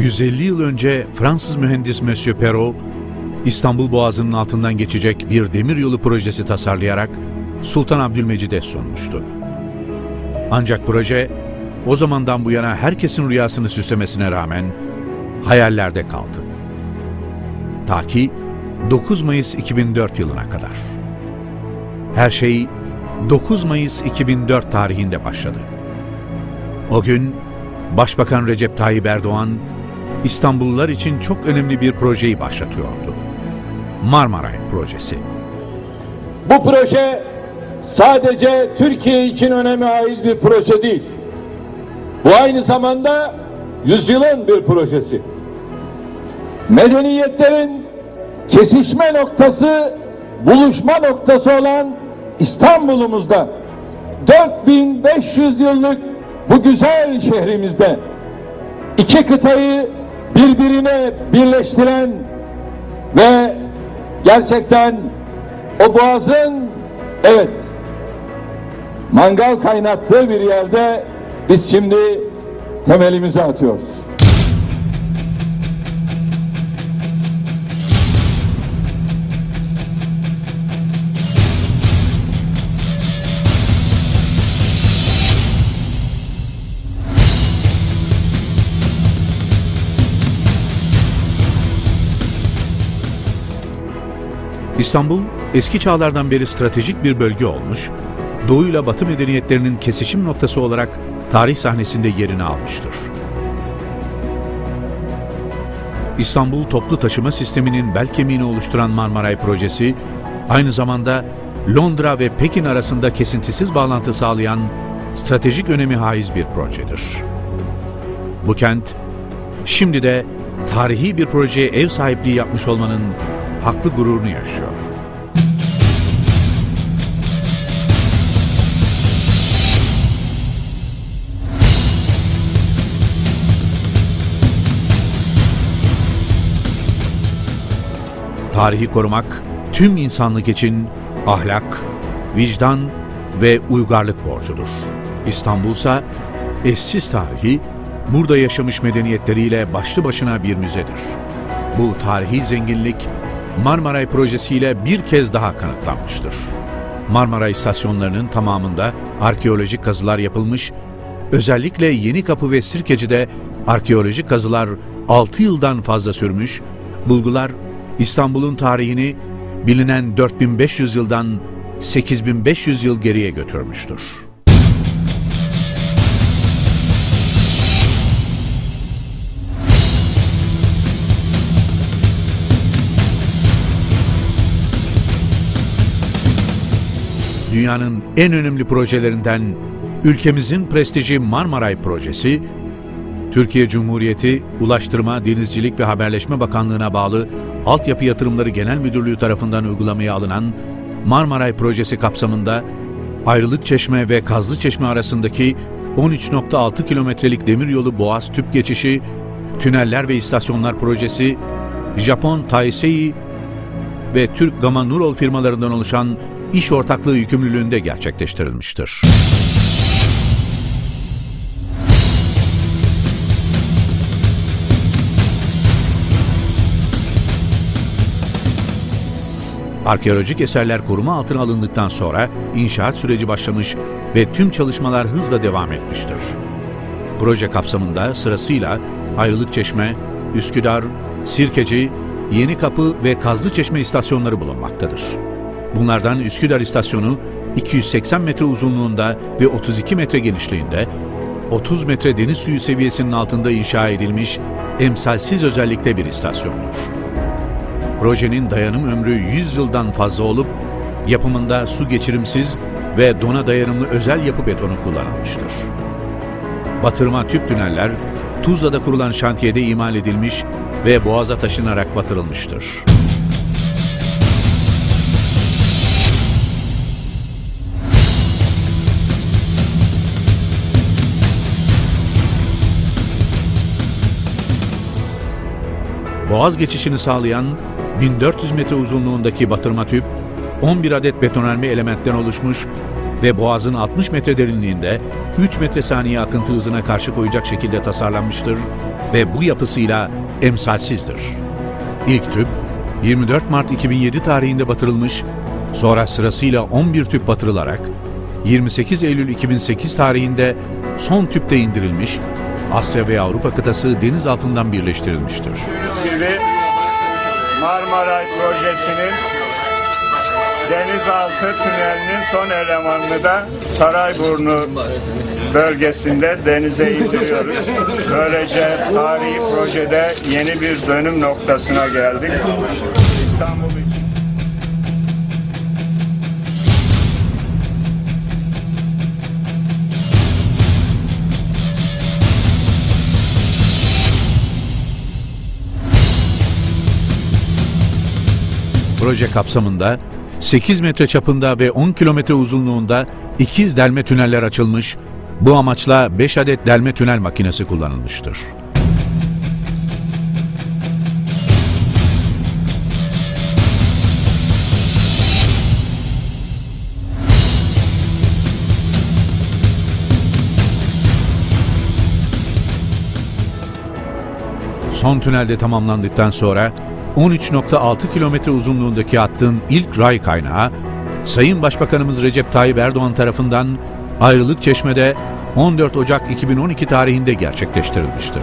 150 yıl önce Fransız mühendis Monsieur Perrault, İstanbul Boğazı'nın altından geçecek bir demiryolu projesi tasarlayarak Sultan Abdülmecid'e sunmuştu. Ancak proje o zamandan bu yana herkesin rüyasını süslemesine rağmen hayallerde kaldı. Ta ki 9 Mayıs 2004 yılına kadar. Her şey 9 Mayıs 2004 tarihinde başladı. O gün Başbakan Recep Tayyip Erdoğan İstanbullular için çok önemli bir projeyi başlatıyordu. Marmaray Projesi. Bu proje sadece Türkiye için öneme ait bir proje değil. Bu aynı zamanda yüzyılın bir projesi. Medeniyetlerin kesişme noktası, buluşma noktası olan İstanbul'umuzda 4500 yıllık bu güzel şehrimizde iki kıtayı birbirine birleştiren ve gerçekten o boğazın evet mangal kaynattığı bir yerde biz şimdi temelimizi atıyoruz. İstanbul, eski çağlardan beri stratejik bir bölge olmuş, Doğu ile Batı medeniyetlerinin kesişim noktası olarak tarih sahnesinde yerini almıştır. İstanbul toplu taşıma sisteminin bel kemiğini oluşturan Marmaray Projesi, aynı zamanda Londra ve Pekin arasında kesintisiz bağlantı sağlayan stratejik önemi haiz bir projedir. Bu kent, şimdi de tarihi bir projeye ev sahipliği yapmış olmanın haklı gururunu yaşıyor. Tarihi korumak tüm insanlık için ahlak, vicdan ve uygarlık borcudur. İstanbulsa eşsiz tarihi, burada yaşamış medeniyetleriyle başlı başına bir müzedir. Bu tarihi zenginlik Marmaray projesiyle bir kez daha kanıtlanmıştır. Marmaray istasyonlarının tamamında arkeolojik kazılar yapılmış, özellikle Yenikapı ve Sirkeci'de arkeolojik kazılar 6 yıldan fazla sürmüş, bulgular İstanbul'un tarihini bilinen 4500 yıldan 8500 yıl geriye götürmüştür. Dünyanın en önemli projelerinden ülkemizin prestiji Marmaray Projesi, Türkiye Cumhuriyeti Ulaştırma, Denizcilik ve Haberleşme Bakanlığı'na bağlı Altyapı Yatırımları Genel Müdürlüğü tarafından uygulamaya alınan Marmaray Projesi kapsamında Ayrılık Çeşme ve Kazlı Çeşme arasındaki 13.6 kilometrelik demiryolu Boğaz Tüp Geçişi, Tüneller ve İstasyonlar Projesi, Japon Taisei ve Türk Gama Nurol firmalarından oluşan iş ortaklığı yükümlülüğünde gerçekleştirilmiştir. Arkeolojik eserler koruma altına alındıktan sonra inşaat süreci başlamış ve tüm çalışmalar hızla devam etmiştir. Proje kapsamında sırasıyla Ayrılık Çeşme, Üsküdar, Sirkeci, Yenikapı ve Kazlıçeşme istasyonları bulunmaktadır. Bunlardan Üsküdar istasyonu 280 metre uzunluğunda ve 32 metre genişliğinde, 30 metre deniz suyu seviyesinin altında inşa edilmiş emsalsiz özellikte bir istasyondur. Projenin dayanım ömrü 100 yıldan fazla olup yapımında su geçirimsiz ve dona dayanımlı özel yapı betonu kullanılmıştır. Batırma tüp tüneller Tuzla'da kurulan şantiyede imal edilmiş ve boğaza taşınarak batırılmıştır. Boğaz geçişini sağlayan 1400 metre uzunluğundaki batırma tüp, 11 adet betonarme elementten oluşmuş ve boğazın 60 metre derinliğinde 3 metre saniye akıntı hızına karşı koyacak şekilde tasarlanmıştır ve bu yapısıyla emsalsizdir. İlk tüp 24 Mart 2007 tarihinde batırılmış, sonra sırasıyla 11 tüp batırılarak 28 Eylül 2008 tarihinde son tüpte indirilmiş, Asya ve Avrupa kıtası deniz altından birleştirilmiştir. gibi Marmaray projesinin denizaltı tünelinin son elemanını da Sarayburnu bölgesinde denize indiriyoruz. Böylece tarihi projede yeni bir dönüm noktasına geldik. İstanbul Proje kapsamında 8 metre çapında ve 10 kilometre uzunluğunda ikiz delme tüneller açılmış, bu amaçla 5 adet delme tünel makinesi kullanılmıştır. Son tünelde tamamlandıktan sonra 13.6 kilometre uzunluğundaki hattın ilk ray kaynağı, Sayın Başbakanımız Recep Tayyip Erdoğan tarafından Ayrılık Çeşme'de 14 Ocak 2012 tarihinde gerçekleştirilmiştir.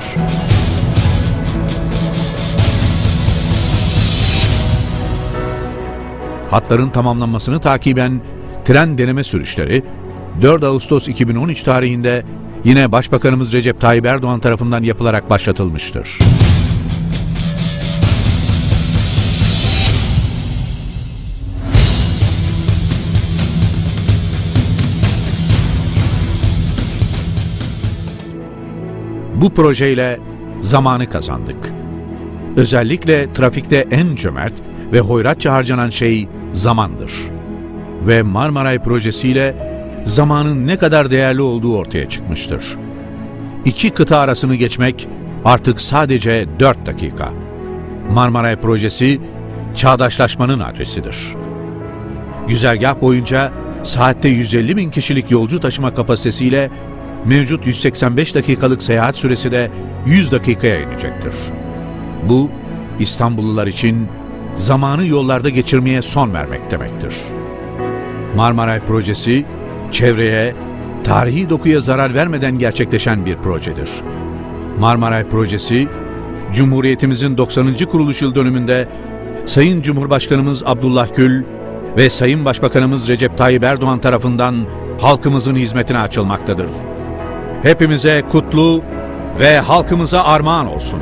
Hatların tamamlanmasını takiben tren deneme sürüşleri 4 Ağustos 2013 tarihinde yine Başbakanımız Recep Tayyip Erdoğan tarafından yapılarak başlatılmıştır. Bu projeyle zamanı kazandık. Özellikle trafikte en cömert ve hoyratça harcanan şey zamandır. Ve Marmaray projesiyle zamanın ne kadar değerli olduğu ortaya çıkmıştır. İki kıta arasını geçmek artık sadece 4 dakika. Marmaray projesi çağdaşlaşmanın adresidir. Güzergah boyunca saatte 150 bin kişilik yolcu taşıma kapasitesiyle mevcut 185 dakikalık seyahat süresi de 100 dakikaya inecektir. Bu İstanbullular için zamanı yollarda geçirmeye son vermek demektir. Marmaray projesi çevreye, tarihi dokuya zarar vermeden gerçekleşen bir projedir. Marmaray projesi Cumhuriyetimizin 90. kuruluş yıl dönümünde Sayın Cumhurbaşkanımız Abdullah Gül ve Sayın Başbakanımız Recep Tayyip Erdoğan tarafından halkımızın hizmetine açılmaktadır. Hepimize kutlu ve halkımıza armağan olsun.